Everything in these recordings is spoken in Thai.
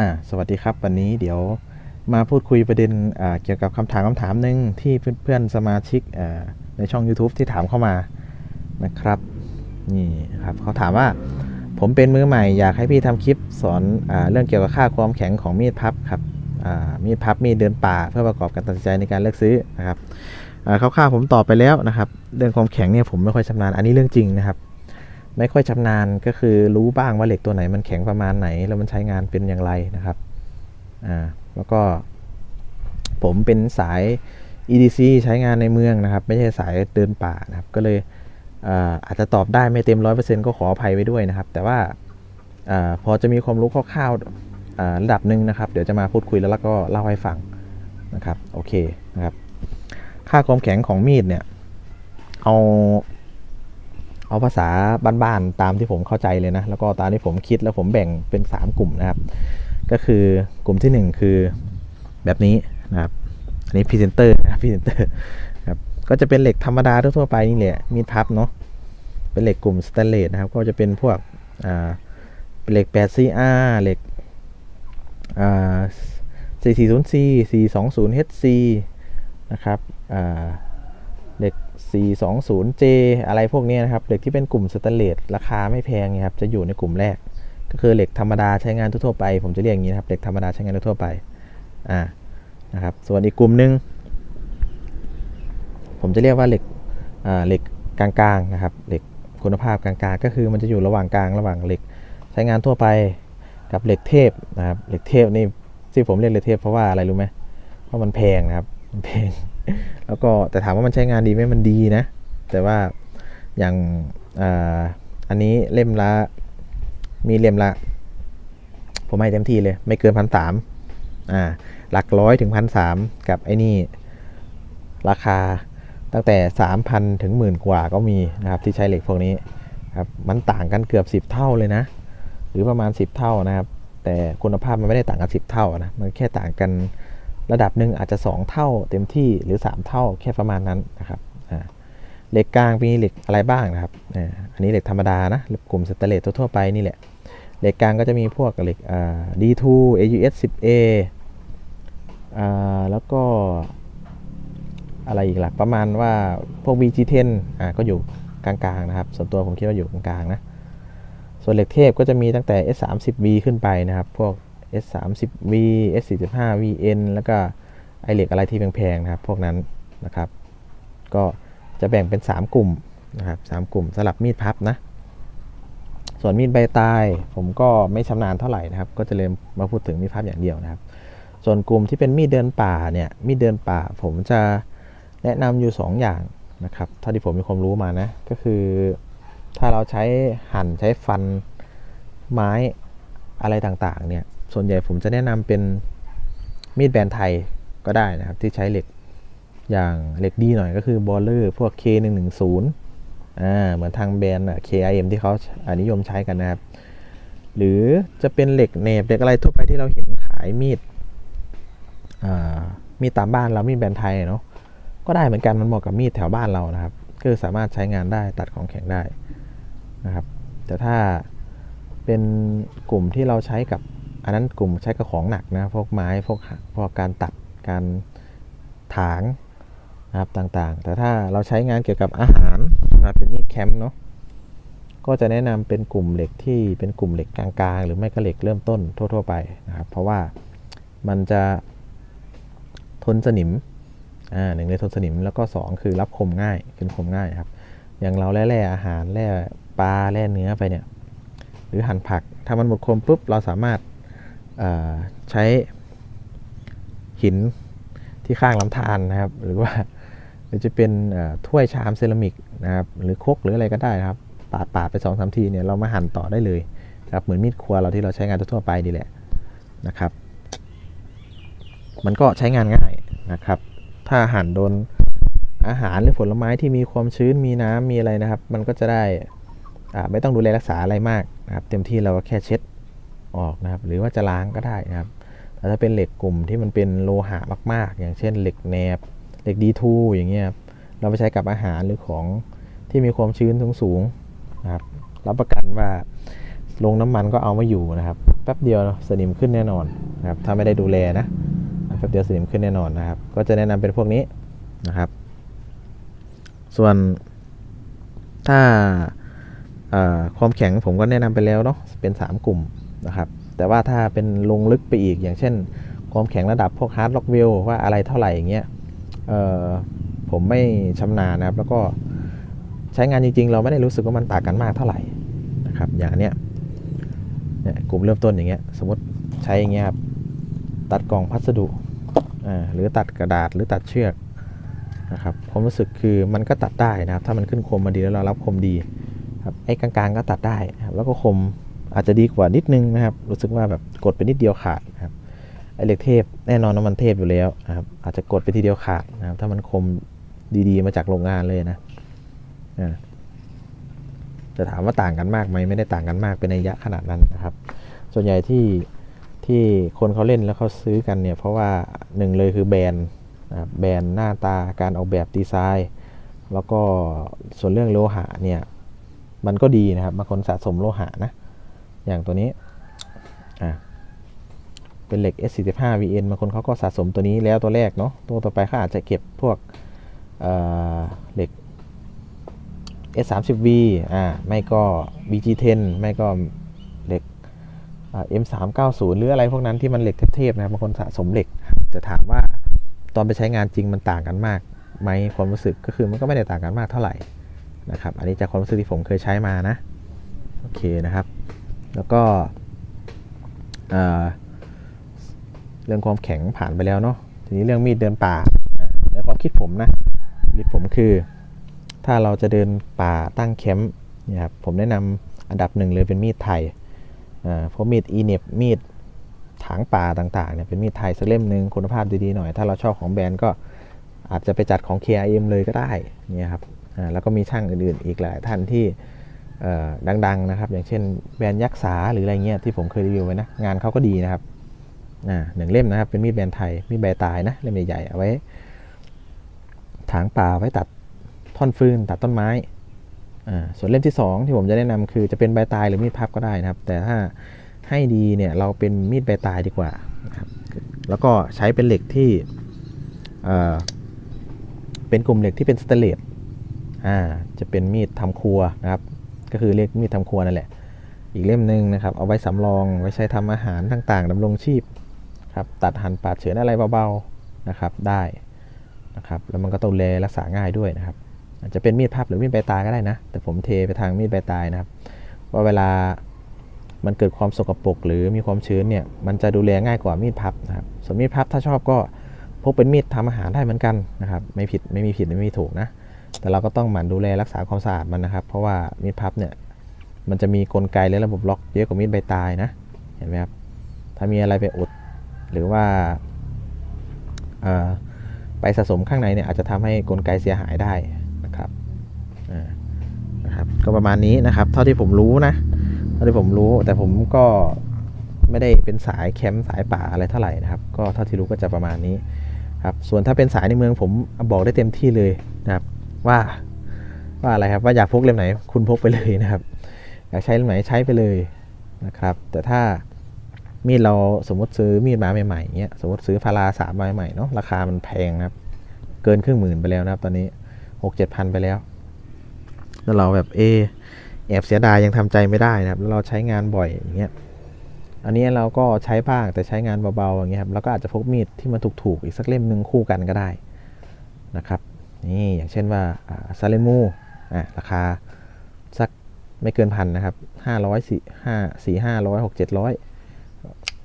อ่าสวัสดีครับ วันนี้เดี๋ยวมาพูดคุยประเด็นอ่าเกี่ยวกับคำถามคำถามหนึ่งที่เพื่อนๆสมาชิกอ่าในช่อง YouTube ที่ถามเข้ามานะครับนี่ครับเขาถามว่าผมเป็นมือใหม่อยากให้พี่ทำคลิปสอนอเรื่องเกี่ยวกับค่าความแข็งของมีดพับครับมีดพับมีดเดินป่าเพื่อประกอบการตัดสินใจในการเลือกซื้อนะครับอ่าคร่าวๆผมตอบไปแล้วนะครับ เรื่องความแข็งเนี่ยผมไม่ค่อยชำนาญอันนี้เรื่องจริงนะครับ ไม่ค่อยชำนาญก็คือรู้บ้างว่าเหล็กตัวไหนมันแข็งประมาณไหน แล้วมันใช้งานเป็นอย่างไรนะครับอ่าแล้วก็ผมเป็นสาย EDC ใช้งานในเมืองนะครับ ไม่ใช่สายเดินป่านะครับ ก็เลยอาอาจจะตอบได้ไม่เต็มร้อยเปอร์เซ็นต์ก็ขออภัยไว้ด้วยนะครับ แต่ว่าอาพอจะมีความรู้คร่าวๆระดับหนึ่งนะครับ เดี๋ยวจะมาพูดคุยแล้วแล้วก็เล่าให้ฟังนะครับ โอเคนะครับ ค่าความแข็งของมีดเนี่ย เอา เอาภาษาบ้านๆตามที่ผมเข้าใจเลยนะ แล้วก็ตามที่ผมคิดแล้วผมแบ่งเป็น 3 กลุ่มนะครับ ก็คือกลุ่มทีหนึ่1 คือแบบนี้นะครับ อันนี้พรีเซนเตอร์นะครับพรีเซนเตอร์ครับก็จะเป็นเหล็กธรรมดาทั่วไปนี่แหละมีพับเนาะเป็นเหล็กกลุ่มสแตนเลสนะครับ ก็จะเป็นพวกอ่าเป็นเหล็ก 8CR เหล็กอ่า 440C 420HC นะครับอ่าเหล็ก 420J อะไรพวกนี้นะครับ เหล็กที่เป็นกลุ่มสแตนเลสราคาไม่แพงนยครับ จะอยู่ในกลุ่มแรก ก็คือเหล็กธรรมดาใช้งานทั่วไป ผมจะเรียกอย่างนี้นะครับ เหล็กธรรมดาใช้งานทั่วไป อ่า นะครับ ส่วนอีกกลุ่มหนึ่งผมจะเรียกว่าเหล็ก อ่า เหล็กกลางๆนะครับ เหล็กคุณภาพกลางๆ ก็คือมันจะอยู่ระหว่างกลางระหว่างเหล็กใช้งานทั่วไปกับเหล็กเทพนะครับ เหล็กเทพนี่ที่ผมเรียกเหล็กเทพเพราะว่าอะไรรู้ไหม เพราะมันแพงนะครับ มันแพง แล้วก็แต่ถามว่ามันใช้งานดีไหมมันดีนะ แต่ว่าอย่างอ,อันนี้เล่มละ มีเล่มละ ผมให้เต็มที่เลย ไม่เกินพันสามอ่าหลักร้อยถึงพันสามกับไอ้นี่ ราคาตั้งแต่สามพันถึงหมื่นกว่าก็มีนะครับ ที่ใช้เหล็กพวกนี้ครับมันต่างกันเกือบสิบเท่าเลยนะ หรือประมาณสิบเท่านะครับ แต่คุณภาพมันไม่ได้ต่างกันสิบเท่านะ มันแค่ต่างกัน ระดับหนึ่งอาจจะ 2 เท่าเต็มที่หรือ 3 เท่าแค่ประมาณนั้นนะครับเหล็กกลางมีเหล็กอะไรบ้างนะครับอันนี้เหล็กธรรมดานะกลุ่มสแตเลสทั่วไปนี่แหละเหล็กกลางก็จะมีพวกเหล็ก D2 AUS 10A แล้วก็อะไรอีกล่ะประมาณว่าพวก BG10 อ่าก็อยู่กลางๆนะครับ ส่วนตัวผมคิดว่าอยู่กลางๆนะส่วนเหล็กเทพก็จะมีตั้งแต่ S30V ขึ้นไปนะครับ พวก S30V S45VN แล้วก็ไอเหล็กอะไรที่แพงๆนะครับ พวกนั้นนะครับ ก็จะแบ่งเป็น 3 กลุ่มนะครับสกลุ่มสลับมีดพับนะ ส่วนมีดใบตาย ผมก็ไม่ชำนาญเท่าไหร่นะครับ ก็จะเลยมาพูดถึงมีดพับอย่างเดียวนะครับ ส่วนกลุ่มที่เป็นมีดเดินป่าเนี่ยมีดเดินป่า ผมจะแนะนำอยู่ 2 อย่างนะครับเท่าที่ผมมีความรู้มานะก็คือถ้าเราใช้หั่นใช้ฟันไม้อะไรต่างๆเนี่ย ส่วนใหญ่ผมจะแนะนำเป็นมีดแบนไทยก็ได้นะครับ ที่ใช้เหล็กอย่างเหล็กดีหน่อยก็คือบอลเลอร์พวก K110 อ่าเหมือนทางแบรนด์ KIM ที่เขานิยมใช้กันนะครับ หรือจะเป็นเหล็กเนบเหล็กอะไรทั่วไปที่เราเห็นขายมีดอ่ามีดตามบ้านเรามีดแบรนด์ไทยเนาะก็ได้เหมือนกันมันเหมาะกับมีดแถวบ้านเรานะครับก็สามารถใช้งานได้ตัดของแข็งได้นะครับ แต่ถ้าเป็นกลุ่มที่เราใช้กับ อันนั้นกลุ่มใช้กับของหนักนะพวกไม้พวกพวกการตัดการถางนะครับต่างๆ แต่ถ้าเราใช้งานเกี่ยวกับอาหารนะเป็นมีดแคมป์เนาะก็จะแนะนำเป็นกลุ่มเหล็กที่เป็นกลุ่มเหล็กกลางๆ หรือไม่ก็เหล็กเริ่มต้นทั่ว ๆ ไปนะครับเพราะว่ามันจะทนสนิมอ่าหนึ่งในทนสนิมแล้วก็ 2 คือรับคมง่ายเป็นคมง่ายครับอย่างเราแร่อาหารแร่ปลาแร่เนื้อไปเนี่ยหรือหั่นผักถ้ามันหมดคมปุ๊บเราสามารถ ใช้หินที่ข้างลำธารนะครับ หรือว่าหรือจะเป็นถ้วยชามเซรามิกนะครับหรือครกหรืออะไรก็ได้นะครับปาดปาดไปสองสามทีเนี่ยเรามาหั่นต่อได้เลยครับเหมือนมีดครัวเราที่เราใช้งานทั่วไปดีแหละนะครับ มันก็ใช้งานง่ายนะครับ ถ้าหั่นโดนอาหารหรือผลไม้ที่มีความชื้นมีน้ำมีอะไรนะครับ มันก็จะได้ไม่ต้องดูแลรักษาอะไรมากนะครับ เต็มที่เราก็แค่เช็ด ออกนะครับ หรือว่าจะล้างก็ได้นะครับแต่ถ้าเป็นเหล็กกลุ่มที่มันเป็นโลหะมากๆ อย่างเช่นเหล็กแนบ เหล็กดีทูอย่างเงี้ยเราไปใช้กับอาหารหรือของที่มีความชื้นสูงๆนะครับ รับประกันว่าลงน้ำมันก็เอาไม่อยู่นะครับพป๊บเดียวสนิมขึ้นแน่นอนนะครับถ้าไม่ได้ดูแลนะแป๊บเดียวสนิมขึ้นแน่นอนนะครับ ก็จะแนะนำเป็นพวกนี้นะครับ ส่วนถ้าความแข็งผมก็แนะนำไปแล้วเนาะเป็น 3 กลุ่ม นะครับแต่ว่าถ้าเป็นลงลึกไปอีกอย่างเช่น ความแข็งระดับพวกฮาร์ดล็อกเวลว่าอะไรเท่าไหร่อย่างเงี้ยผมไม่ชำนาญนะครับ แล้วก็ใช้งานจริง ๆ เราไม่ได้รู้สึกว่ามันต่างกันมากเท่าไหร่นะครับอย่างเนี้ยเนี่ยกลุ่มเริ่มต้นอย่างเงี้ยสมมติใช้อย่างเงี้ยครับตัดกล่องพัสดุหรือตัดกระดาษหรือตัดเชือกนะครับความรู้สึกคือมันก็ตัดได้นะครับ ถ้ามันขึ้นคมมาดีแล้วเรารับคมดีครับไอ้กลางๆก็ตัดได้ครับแล้วก็คม อาจจะดีกว่านิดนึงนะครับ รู้สึกว่าแบบกดไปนิดเดียวขาดนะครับไอเหล็กเทพแน่นอนว่ามันเทพอยู่แล้วนะครับ อาจจะกดไปทีเดียวขาดนะครับ ถ้ามันคมดีๆ มาจากโรงงานเลยนะจะถามว่าต่างกันมากไหมไม่ได้ต่างกันมากเป็นในยยะขนาดนั้นนะครับ ส่วนใหญ่ที่ที่คนเขาเล่นแล้วเขาซื้อกันเนี่ย เพราะว่าหนึ่งเลยคือแบรนด์นะครับแบรนด์หน้าตาการออกแบบดีไซน์ แล้วก็ส่วนเรื่องโลหะเนี่ย มันก็ดีนะครับบางคนสะสมโลหะนะ อย่างตัวนี้อ่าเป็นเหล็ก S45 VN บางคนเขาก็สะสมตัวนี้แล้วตัวแรกเนาะตัวต่อไปเขาอาจจะเก็บพวกเเหล็ก S30V อ่าไม่ก็ BG10 ไม่ก็เหล็กอ่า M390 หรืออะไรพวกนั้นที่มันเหล็กเทพๆนะบบางคนสะสมเหล็ก จะถามว่าตอนไปใช้งานจริงมันต่างกันมากไหมความรู้สึกก็คือมันก็ไม่ได้ต่างกันมากเท่าไหร่นะครับ อันนี้จากความรู้สึกที่ผมเคยใช้มานะ โอเคนะครับ แล้วก็เรื่องความแข็งผ่านไปแล้วเนาะทีนี้เรื่องมีดเดินป่าในความคิดผมนะคิดผมคือ ถ้าเราจะเดินป่าตั้งแคมป์นี่ยครับผมแนะนำอันดับหนึ่งเลยเป็นมีดไทยเพราะมีดอีเน็บมีดถางป่าต่างๆเนี่ยเป็นมีดไทยสักเล่มหนึ่งคุณภาพดีๆหน่อย ถ้าเราชอบของแบรนด์ก็อาจจะไปจัดของ KRM เลยก็ได้นี่ครับแล้วก็มีช่างอื่นๆอีกหลายท่านที่ ดังๆนะครับ อย่างเช่นแบรนด์ยักษ์สาหรืออะไรเงี้ยที่ผมเคยรีวิวไว้นะ งานเขาก็ดีนะครับหนึ่งเล่มนะครับ เป็นมีดแบรนด์ไทย มีดใบตายนะ เล่มใหญ่ๆเอาไว้ ถางป่าไว้ตัดท่อนฟืน ตัดต้นไม้ส่วนเล่มที่ 2 ที่ผมจะแนะนำคือจะเป็นใบตายหรือมีดพับก็ได้นะครับ แต่ถ้าให้ดีเนี่ยเราเป็นมีดใบตายดีกว่านะครับแล้วก็ใช้เป็นเหล็กที่เป็นกลุ่มเหล็กที่เป็นสเตนเลสอ่าจะเป็นมีดทำครัวนะครับ ก็คือเรียกมีดทำครัวนั่นแหละ อีกเล่มหนึ่งนะครับ เอาไว้สำรองไว้ใช้ทำอาหารต่างๆดำรงชีพครับตัดหั่นปาดเฉือนอะไรเบาๆนะครับได้นะครับแล้วมันก็ต้องดูแลรักษาง่ายด้วยนะครับ อาจจะเป็นมีดพับหรือมีดใบตายก็ได้นะ แต่ผมเทไปทางมีดใบตายนะครับว่าเวลามันเกิดความสกปรกหรือมีความชื้นเนี่ยมันจะดูแลง่ายกว่ามีดพับนะครับส่วนมีดพับถ้าชอบก็พกเป็นมีดทำอาหารได้เหมือนกันนะครับไม่ผิดไม่มีผิดไม่มีถูกนะ แต่เราก็ต้องหมั่นดูแลรักษาความสะอาดมันนะครับ เพราะว่ามีดพับเนี่ยมันจะมีกลไกและระบบล็อกเยอะกว่ามีดใบตายนะเห็นไหมครับถ้ามีอะไรไปอุดหรือว่าไปสะสมข้างในเนี่ยอาจจะทำให้กลไกเสียหายได้นะครับอ่านะครับ ก็ประมาณนี้นะครับ เท่าที่ผมรู้นะเท่าที่ผมรู้แต่ผมก็ไม่ได้เป็นสายแคมป์สายป่าอะไรเท่าไหร่นะครับ ก็เท่าที่รู้ก็จะประมาณนี้ครับส่วนถ้าเป็นสายในเมืองผมบอกได้เต็มที่เลยนะครับ ว่าว่าอะไรครับว่าอยากพกเล่มไหน คุณพกไปเลยนะครับ อยากใช้เล่มไหนใช้ไปเลยนะครับ แต่ถ้ามีดเราสมมติซื้อมีดมาใหม่ๆอย่างเงี้ยสมมติซื้อพาราสามใบใหม่เนาะราคามันแพงนะครับ เกินครึ่งหมื่นไปแล้วนะครับ ตอนนี้หกเจ็ดพันไปแล้ว แล้วเราแบบเอแอบเสียดายยังทำใจไม่ได้นะครับ แล้วเราใช้งานบ่อยอย่างเงี้ยอันนี้เราก็ใช้บ้างแต่ใช้งานเบาๆอย่างเงี้ยครับเราก็อาจจะพกมีดที่มันถูกๆอีกสักเล่มหนึ่งคู่กันก็ได้นะครับ นี่อย่างเช่นว่าซาเลมูอ่าราคาสักไม่เกินพันนะครับห้าร้อยสี่ห้าสี่ห้าร้อยหกเจ็ดร้อย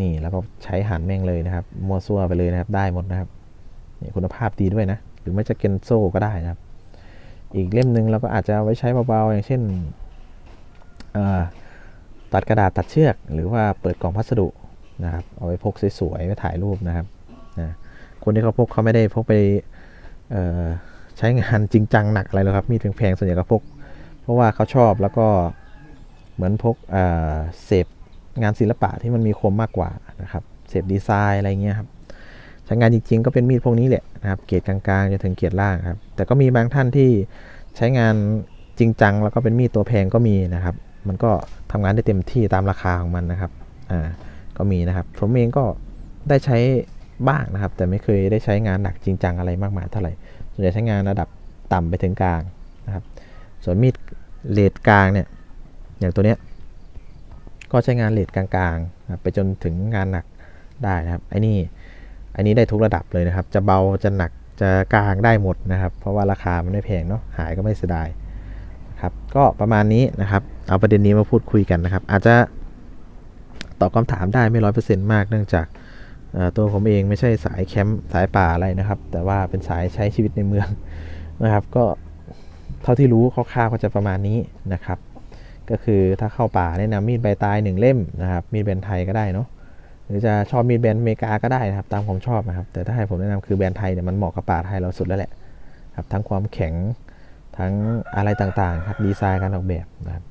นี่แล้วก็ใช้หันแม่งเลยนะครับมัวซัวไปเลยนะครับได้หมดนะครับนี่คุณภาพดีด้วยนะ หรือไม่จะเกนโซก็ได้นะครับ อีกเล่มหนึ่งเราก็อาจจะไว้ใช้เบาๆ อย่างเช่นเอ่อตัดกระดาษตัดเชือก หรือว่าเปิดกล่องพัสดุนะครับ เอาไว้พกสวยๆไว้ถ่ายรูปนะครับนะคนที่เขาพกเขาไม่ได้พกไปเอ่อ ใช้งานจริงจังหนักอะไรหรอกครับมีดแพงๆส่วนใหญ่ก็พก เพราะว่าเขาชอบแล้วก็เหมือนพกเสพงานศิลปะที่มันมีคมมากกว่านะครับเสพดีไซน์อะไรเงี้ยครับใช้งานจริง ๆ ก็เป็นมีดพวกนี้แหละนะครับเกรดกลางๆจนถึงเกรดล่างครับแต่ก็มีบางท่านที่ใช้งานจริงจังแล้วก็เป็นมีดตัวแพงก็มีนะครับ มันก็ทำงานได้เต็มที่ตามราคาของมันนะครับอ่าก็มีนะครับผมเองก็ได้ใช้บ้างนะครับ แต่ไม่เคยได้ใช้งานหนักจริงจังอะไรมากมายเท่าไหร่ ส่วนใหญ่ใช้งานระดับต่ำไปถึงกลางนะครับ ส่วนมีดเลดกลางเนี่ยอย่างตัวเนี้ยก็ใช้งานเลดกลางๆไปจนถึงงานหนักได้นะครับไอ้นี่อันนี้ได้ทุกระดับเลยนะครับ จะเบาจะหนักจะกลางได้หมดนะครับ เพราะว่าราคามันไม่แพงเนาะหายก็ไม่เสียดายครับก็ประมาณนี้นะครับ เอาประเด็นนี้มาพูดคุยกันนะครับ อาจจะตอบคำถามได้ไม่ร้อยเปอร์เซ็นต์มากเนื่องจาก ตัวผมเองไม่ใช่สายแคมป์สายป่าอะไรนะครับ แต่ว่าเป็นสายใช้ชีวิตในเมืองนะครับ ก็เท่าที่รู้คร่าวๆก็จะประมาณนี้นะครับ ก็คือถ้าเข้าป่าแนะนำมีดใบตายหนึ่งเล่มนะครับ มีดแบนไทยก็ได้เนาะหรือจะชอบมีดแบนอเมริกาก็ได้นะครับ ตามความชอบนะครับ แต่ถ้าให้ผมแนะนำคือแบนไทยเนี่ยมันเหมาะกับป่าไทยเราสุดแล้วแหละครับทั้งความแข็งทั้งอะไรต่างๆครับดีไซน์การออกแบบนะครับ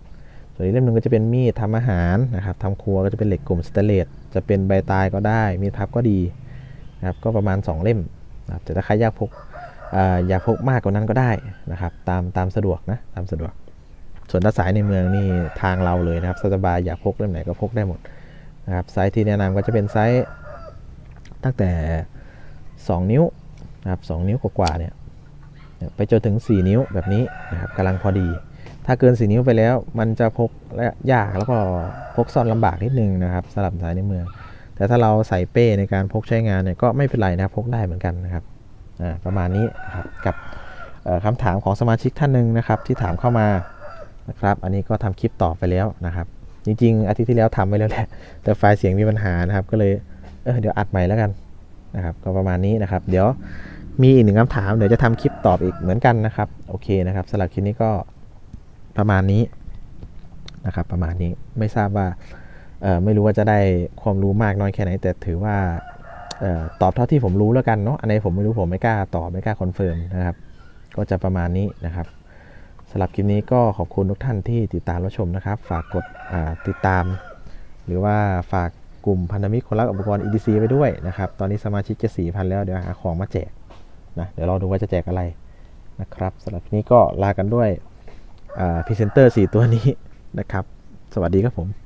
ส่วนอีกเล่มหนึ่งก็จะเป็นมีดทำอาหารนะครับทำครัวก็จะเป็นเหล็กกลุ่มสเตเลสจะเป็นใบตายก็ได้ มีดพับก็ดีนะครับก็ประมาณ 2 เล่มนะครับแต่ถ้าใครอยากพกออยากพกมากกว่านั้นก็ได้นะครับตามตามสะดวกนะตามสะดวก ส่วนถ้าสายในเมืองนี่ทางเราเลยนะครับสบายอยากพกเล่มไหนก็พกได้หมดนะครับไซส์ที่แนะนำก็จะเป็นไซส์ตั้งแต่ 2 นิ้วนะครับ2นิ้วกว่าๆเนี่ยไปจนถึง 4 นิ้วแบบนี้นะครับกำลังพอดี ถ้าเกิน4นิ้วไปแล้ว มันจะพกและยากแล้วก็พกซ่อนลำบากนิดนึงนะครับสำหรับสายในเมือง แต่ถ้าเราใส่เป้ในการพกใช้งานเนี่ยก็ไม่เป็นไรนะพกได้เหมือนกันนะครับอ่าประมาณนี้นะครับกับเอ่อคำถามของสมาชิกท่านหนึ่งนะครับ ที่ถามเข้ามานะครับอันนี้ก็ทำคลิปตอบไปแล้วนะครับ จริงๆ อาทิตย์ที่แล้วทำไปแล้วแหละแต่ไฟล์เสียงมีปัญหานะครับ ก็เลยเออเดี๋ยวอัดใหม่แล้วกันนะครับ ก็ประมาณนี้นะครับ เดี๋ยวมีอีกหนึ่งคำถามเดี๋ยวจะทำคลิปตอบอีกเหมือนกันนะครับโอเคนะครับสำหรับคลิปนี้ก็ ประมาณนี้นะครับประมาณนี้ไม่ทราบว่าไม่รู้ว่าจะได้ความรู้มากน้อยแค่ไหน แต่ถือว่าออตอบเท่าที่ผมรู้แล้วกันเนาะอันไหนผมไม่รู้ผมไม่กล้าตอบไม่กล้าคอนเฟิร์มนะครับก็จะประมาณนี้นะครับสำหรับคลิปนี้ก็ขอบคุณทุกท่านที่ติดตามรับชมนะครับ ฝากกดติดตาม หรือว่าฝากกลุ่มพันธมิตรคนรักอุปกรณ์ EDC ไปด้วยนะครับ ตอนนี้สมาชิกจะสี่พันแล้วเดี๋ยวหาของมาแจกนะเดี๋ยวเราดูว่าจะแจกอะไรนะครับสำหรับคลิปนี้ก็ลากันด้วย พรีเซนเตอร์4ตัวนี้นะครับ สวัสดีครับผม